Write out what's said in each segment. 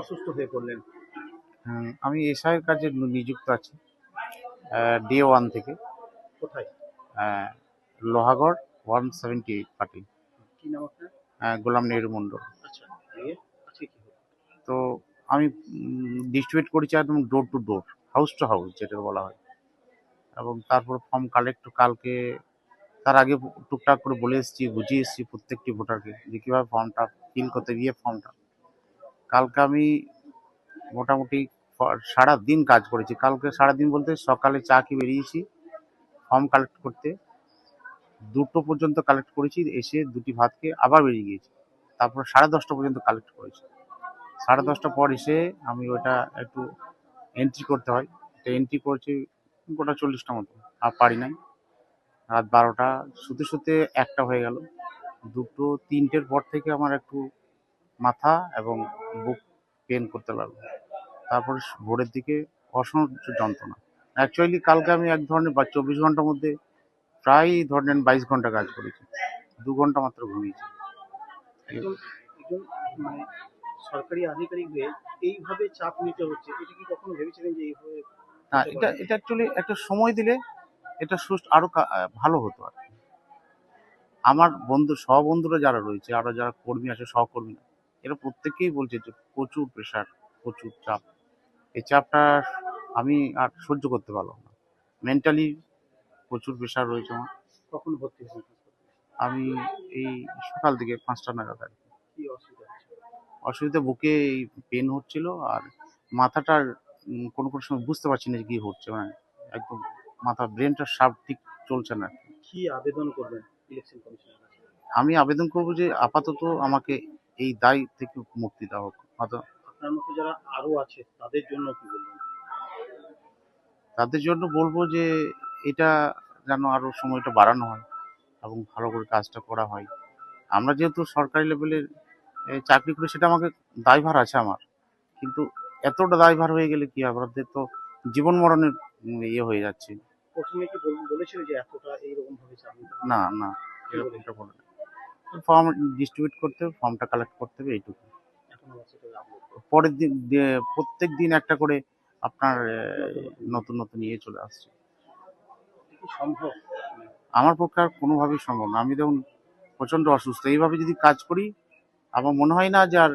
অসুস্থ হয়ে পড়লেন? আমি এসআইয়ের কাজে নিযুক্ত আছি ডে ওয়ান থেকে। কোথায়? Lohagarh one seventy eight party কি নাম আপনার? গোলাম নেহরু মণ্ডল। আচ্ছা তো আমি ডিস্ট্রিবিউট করেছি একদম door to door house to house যেটা বলা হয়। এবং তারপর ফর্ম কালেক্ট কালকে তার আগে টুকটাক করে বলে এসেছি বুঝিয়ে এসেছি প্রত্যেকটি ভোটারকে যে কীভাবে ফর্মটা ফিল করতে গিয়ে ফর্মটা কালকে আমি মোটামুটি সারা দিন কাজ করেছি। কালকে সারা দিন বলতে সকালে চা খেয়ে বেরিয়েছি, ফর্ম কালেক্ট করতে। দুটো পর্যন্ত কালেক্ট করেছি, এসে দুটি ভাত খেয়ে আবার বেরিয়ে গিয়েছি। তারপর সাড়ে দশটা পর্যন্ত কালেক্ট করেছি। সাড়ে দশটা পর এসে আমি ওটা একটু এন্ট্রি করতে হয়। এন্ট্রি করেছি গোটা চল্লিশটা মতো। আর পারি নাই। রাত বারোটা, শুতে শুতে একটা হয়ে গেল। দুটো তিনটের পর থেকে আমার একটু মাথা এবং বুক পেন করতে লাগল। তারপরে ভোরের দিকে অসহ্য যন্ত্রণা। অ্যাকচুয়ালি কালকে আমি এক ধরনের বা চব্বিশ ঘণ্টার মধ্যে প্রায় ধরেন বাইশ ঘণ্টা কাজ করেছি। দু ঘণ্টা মাত্র ঘুমিয়েছি। মানে সরকারি আধিকারিক এইভাবে চাপ নিতে হচ্ছে এটা কি কখনো ভেবেছিলেন যে এইভাবে না এটা এটা অ্যাকচুয়ালি একটা সময় দিলে এটা সুস্থ আরও ভালো হতো আর। আমার বন্ধু সহবন্ধুরা যারা রয়েছে আরও যারা কর্মী আছে সহকর্মী এরা প্রত্যেকেই বলছে যে প্রচুর প্রেশার প্রচুর চাপ এই চাপটা আমি আর সহ্য করতে পারলাম না মেন্টালি প্রচুর প্রেশার রয়েছে আমার কখন ভর্তি হাসপাতালে? আমি এই সকাল থেকে পাঁচটা নাগাদ আর কি। অসুবিধা বুকে এই পেন হচ্ছিল আর মাথাটার কোনো কোনো সময় বুঝতে পারছি না যে কি হচ্ছে মানে একদম মাথা ব্রেনটা সাপ ঠিক চলছে না। কি আবেদন করবেন ইলেকশন কমিশনের আমি আবেদন করব যে আপাতত আমাকে এই দায় থেকে মুক্তি দেওয়া হোক আপনার মতো যারা আরও আছে তাদের জন্য কি বলবেন? তাদের জন্য বলব যে এটা যেন আরও সময়টা বাড়ানো হয় এবং ভালো করে কাজটা করা হয়। আমরা যেহেতু সরকারি লেভেলের চাকরি করি সেটা আমাকে দায়ভার আছে আমার। কিন্তু এতটা দায়ভার হয়ে গেলে কি হবে? আমাদের তো জীবন মরণের ইয়ে হয়ে যাচ্ছে। প্রথমে কি বল- বলেছিল যে এতটা এইরকম ভাবে? না না এরকমটা বলে ফর্ম ডিস্ট্রিবিউট করতে হবে ফর্মটা কালেক্ট করতে হবে এইটুকু। পরের দিন প্রত্যেক দিন একটা করে আপনার নতুন নতুন ইয়ে চলে আসছে। সম্ভব আমার পক্ষে আর কোনোভাবেই সম্ভব না। আমি দেখুন প্রচণ্ড অসুস্থ। এইভাবে যদি কাজ করি আমার মনে হয় না যে আর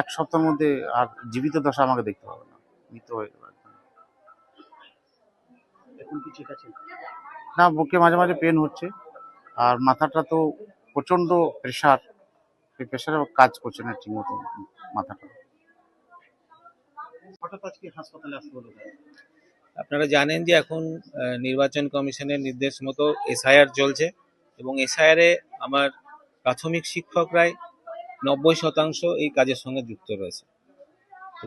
এক সপ্তাহের মধ্যে আর জীবিত দশা আমাকে দেখতে পাবে না। মৃত হয়ে যাবে না বুকে মাঝে মাঝে পেন হচ্ছে। আর মাথাটা তো প্রচণ্ড প্রেশার সেই প্রেশারে কাজ করছে না ঠিক মতো মাথাটা? আপনারা জানেন যে এখন নির্বাচন কমিশনের নির্দেশ মতো এসআইআর চলছে এবং এসআইআরে আমার প্রাথমিক শিক্ষকরাই নব্বই শতাংশ এই কাজের সঙ্গে যুক্ত রয়েছে।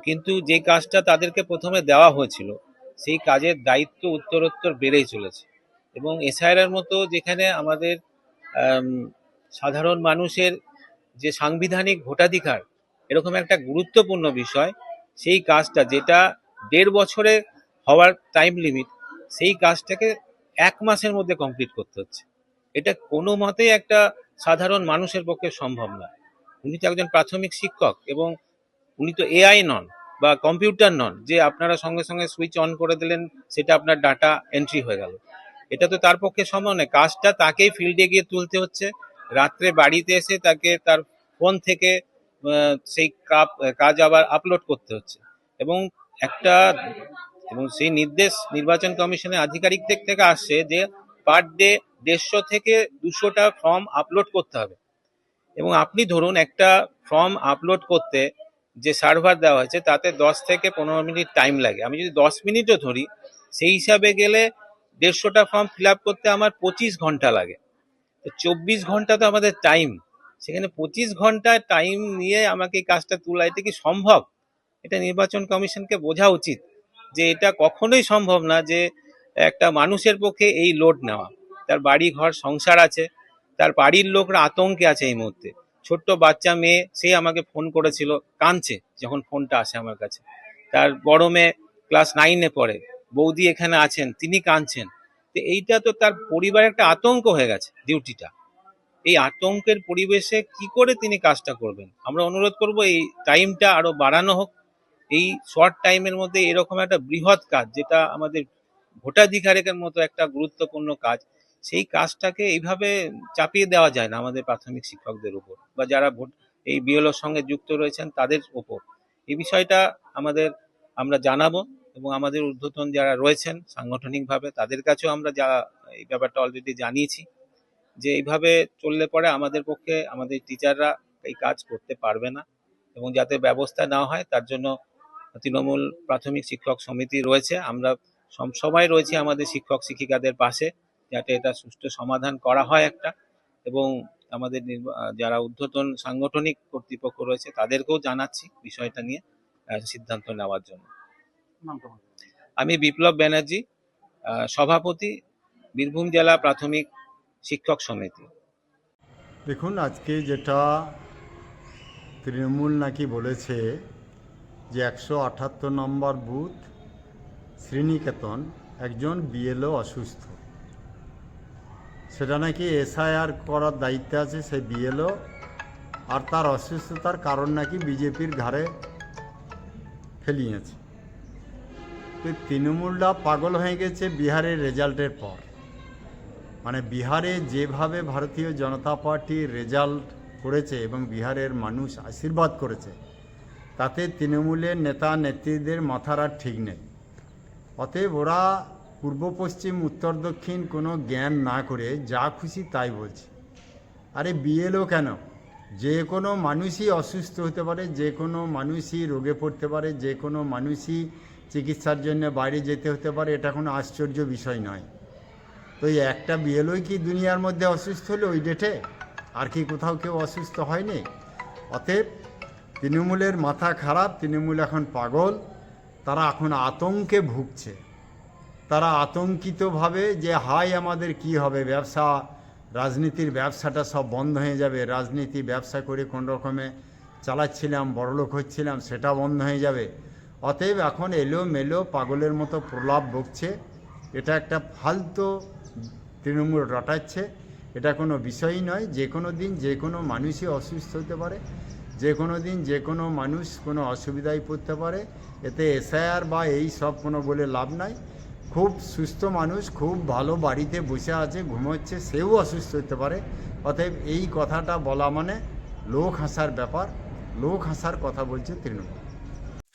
কিন্তু যে কাজটা তাদেরকে প্রথমে দেওয়া হয়েছিল সেই কাজের দায়িত্ব উত্তরোত্তর বেড়েই চলেছে। এবং এসআইআর মতো যেখানে আমাদের সাধারণ মানুষের যে সাংবিধানিক ভোটাধিকার, এরকম একটা গুরুত্বপূর্ণ বিষয়, সেই কাজটা যেটা দেড় বছরে হওয়ার টাইম লিমিট সেই কাজটাকে এক মাসের মধ্যে কমপ্লিট করতে হচ্ছে। এটা কোনো মতেই একটা সাধারণ মানুষের পক্ষে সম্ভব না। উনি তো একজন প্রাথমিক শিক্ষক এবং উনি তো এআই নন বা কম্পিউটার নন, যে আপনারা সঙ্গে সঙ্গে সুইচ অন করে দিলেন, সেটা আপনার ডাটা এন্ট্রি হয়ে গেল। এটা তো তার পক্ষে সম্ভব নয়। কাজটা তাকেই ফিল্ডে গিয়ে তুলতে হচ্ছে। রাত্রে বাড়িতে এসে তাকে তার ফোন থেকে সেই কাপ, কাজ আবার আপলোড করতে হচ্ছে। এবং একটা, এবং সেই নির্দেশ নির্বাচন কমিশনের আধিকারিকদের থেকে আসছে যে পার ডে দেড়শো থেকে দুশোটা ফর্ম আপলোড করতে হবে। এবং আপনি ধরুন একটা ফর্ম আপলোড করতে যে সার্ভার দেওয়া হয়েছে, তাতে দশ থেকে পনেরো মিনিট টাইম লাগে। আমি যদি দশ মিনিটও ধরি, সেই হিসাবে গেলে দেড়শোটা ফর্ম ফিল করতে আমার পঁচিশ ঘণ্টা লাগে। তো চব্বিশ ঘণ্টা তো আমাদের টাইম সেখানে পঁচিশ ঘণ্টা টাইম নিয়ে আমাকে কাজটা তোলা, এটা কি সম্ভব? এটা নির্বাচন কমিশনকে বোঝা উচিত যে এটা কখনোই সম্ভব না যে একটা মানুষের পক্ষে এই লোড নেওয়া। তার বাড়ি ঘর সংসার আছে, তার বাড়ির লোকরা আতঙ্কে আছে এই মুহূর্তে। ছোট্ট বাচ্চা মেয়ে, সে আমাকে ফোন করেছিল, কাঁদছে যখন ফোনটা আসে আমার কাছে। তার বড় মেয়ে ক্লাস নাইনে পড়ে। বৌদি এখানে আছেন, তিনি কাঁদছেন। তো এইটা তো তার পরিবারের একটা আতঙ্ক হয়ে গেছে, ডিউটিটা। এই আতঙ্কের পরিবেশে কি করে তিনি কাজটা করবেন? আমরা অনুরোধ করব এই টাইমটা আরও বাড়ানো হোক। এই শর্ট টাইমের মধ্যে এরকম একটা বৃহৎ কাজ, যেটা আমাদের ভোটাধিকারের মতো একটা গুরুত্বপূর্ণ কাজ, সেই কাজটাকে এইভাবে চাপিয়ে দেওয়া যায় না আমাদের প্রাথমিক শিক্ষকদের উপর, বা যারা ভোট, এই বিএলওর সঙ্গে যুক্ত রয়েছেন তাদের উপর। এই বিষয়টা আমাদের, আমরা জানাব। এবং আমাদের ঊর্ধ্বতন যারা রয়েছেন সাংগঠনিকভাবে, তাদের কাছেও আমরা যা, এই ব্যাপারটা অলরেডি জানিয়েছি যে এইভাবে চললে পরে আমাদের পক্ষে, আমাদের টিচাররা এই কাজ করতে পারবে না এবং যাতে ব্যবস্থা নেওয়া হয়, তার জন্য তৃণমূল প্রাথমিক শিক্ষক সমিতি রয়েছে আমরা সব সময় রয়েছি আমাদের শিক্ষক শিক্ষিকাদের পাশে যাতে এটা সুষ্ঠু সমাধান করা হয় একটা এবং আমাদের যারা ঊর্ধ্বতন সাংগঠনিক কর্তৃপক্ষ রয়েছে, তাদেরকেও জানাচ্ছি বিষয়টা নিয়ে সিদ্ধান্ত নেওয়ার জন্য। আমি বিপ্লব ব্যানার্জি সভাপতি, বীরভূম জেলা প্রাথমিক শিক্ষক সমিতি। দেখুন, আজকে যেটা তৃণমূল নাকি বলেছে যে একশো আটাত্তর নম্বর বুথ শ্রীনিকেতন একজন বিএলও অসুস্থ। সেটা নাকি এসআইআর করার দায়িত্বে আছে সেই বিএলও? আর তার অসুস্থতার কারণ নাকি বিজেপির ঘাড়ে ফেলিয়েছে। তো তৃণমূলরা পাগল হয়ে গেছে বিহারের রেজাল্টের পর। মানে বিহারে যেভাবে ভারতীয় জনতা পার্টির রেজাল্ট করেছে এবং বিহারের মানুষ আশীর্বাদ করেছে, তাতে তৃণমূলের নেতা নেত্রীদের মাথার আর ঠিক নেই। অতএব ওরা পূর্ব, পশ্চিম, উত্তর, দক্ষিণ কোনো জ্ঞান না করে যা খুশি তাই বলছে। আরে বিএলও কেন? যে কোনো মানুষই অসুস্থ হতে পারে, যে কোনো মানুষই রোগে পড়তে পারে, যে কোনো মানুষই চিকিৎসার জন্য বাইরে যেতে হতে পারে, এটা কোনো আশ্চর্য বিষয় নয়। তো এই একটা বিএলওই কি দুনিয়ার মধ্যে অসুস্থ হলো ওই ডেটে আর কি কোথাও কেউ অসুস্থ হয়নি? অতএব তৃণমূলের মাথা খারাপ, তৃণমূল এখন পাগল, তারা এখন আতঙ্কে ভুগছে। তারা আতঙ্কিতভাবে যে হাই আমাদের কি হবে ব্যবসা? রাজনীতির ব্যবসাটা সব বন্ধ হয়ে যাবে। রাজনীতি ব্যবসা করে কোন রকমে চালাচ্ছিলাম, বড়লোক হচ্ছিলাম, সেটা বন্ধ হয়ে যাবে। অতএব এখন এলো মেলো পাগলের মতো প্রলাপ বকছে। এটা একটা ফালতু তৃণমূল রটাচ্ছে। এটা কোনো বিষয়ই নয়। যে কোনো দিন যে কোনো মানুষই অসুস্থ হতে পারে। যে কোনো দিন যে কোনো মানুষ কোনো অসুবিধায় পড়তে পারে। এতে এসআইআর বা এই সব কোনো বলে লাভ নাই। খুব সুস্থ মানুষ, খুব ভালো বাড়িতে বসে আছে, ঘুমোচ্ছে, সেও অসুস্থ হতে পারে। অতএব এই কথাটা বলা মানে লোক হাসার ব্যাপার। লোক হাসার কথা বলছে তৃণমূল।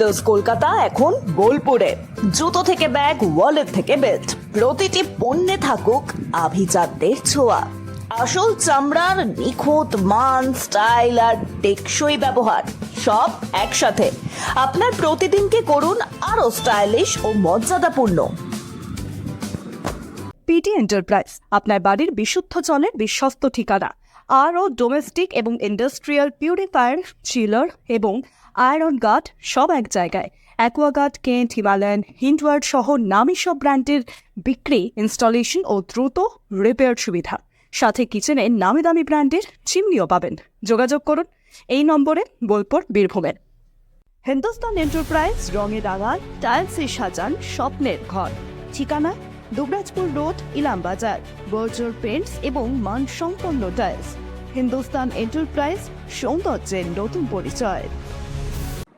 পি কলকাতা এখন বোলপুরে। জুতো থেকে ব্যাগ ওয়ালেট থেকে বেল্ট প্রতিটি পণ্যে থাকুক আভিজাতদের ছোঁয়া। আসল চামড়ার নিখুঁত মান স্টাইল আর টেকসই ব্যবহার, সব একসাথে। আপনার প্রতিদিনকে করুন আরও স্টাইলিশ ও মর্যাদাপূর্ণ। পিটি এন্টারপ্রাইজ আপনার বাড়ির বিশুদ্ধ জলের বিশ্বস্ত ঠিকানা। আরও ডোমেস্টিক এবং ইন্ডাস্ট্রিয়াল পিউরিফায়ার চিলার এবং আয়রন গার্ড সব এক জায়গায়। অ্যাকোয়াগার্ড কেন্ট হিমালয়ান হিন্ডওয়ার্ড সহ নামী সব ব্র্যান্ডের বিক্রি ইনস্টলেশন ও দ্রুত রিপেয়ার সুবিধা। সাথে কিচেনে নামি দামি ব্র্যান্ডের চিমনিও পাবেন। যোগাযোগ করুন এই নম্বরে বোলপুর, বীরভূমের। হিন্দুস্তান এন্টারপ্রাইজ রঙে রাঙান টাইলসে সাজান স্বপ্নের ঘর। ঠিকানা, Dubrajpur road, Ilambazar. Berger paints এবং মানসম্পন্ন টাইলস হিন্দুস্তান এন্টারপ্রাইজ সৌন্দর্যের নতুন পরিচয়।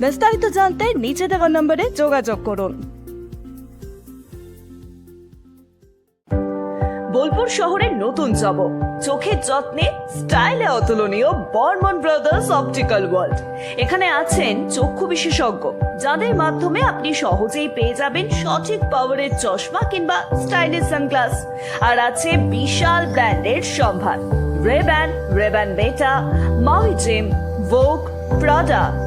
বিস্তারিত জানতে নিচে দেওয়া নম্বরে যোগাযোগ করুন। বোলপুর শহরের নতুন জব। চোখের যত্নে, স্টাইলে অতুলনীয় বর্মন ব্রাদার্স অপটিক্যাল ওয়ার্ল্ড। এখানে আছেন চক্ষু বিশেষজ্ঞ, যাদের মাধ্যমে আপনি সহজেই পেয়ে যাবেন সঠিক পাওয়ারের চশমা কিংবা স্টাইলিশ সানগ্লাস। আর আছে বিশাল ব্র্যান্ডের সম্ভার। রেব্যান রেব্যান বেটা Maui Jim Vogue Prada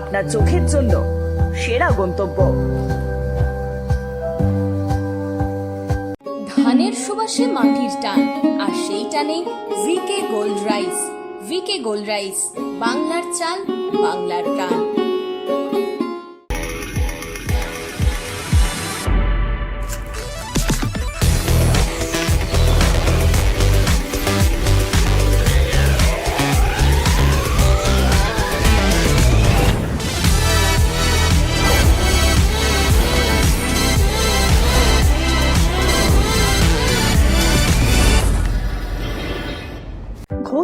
আপনার চোখের জন্য সেরা গন্তব্য। ধানের সুবাসে মাটির টান, আর সেই টানে VK gold rice VK gold rice বাংলার চাল, বাংলার প্রাণ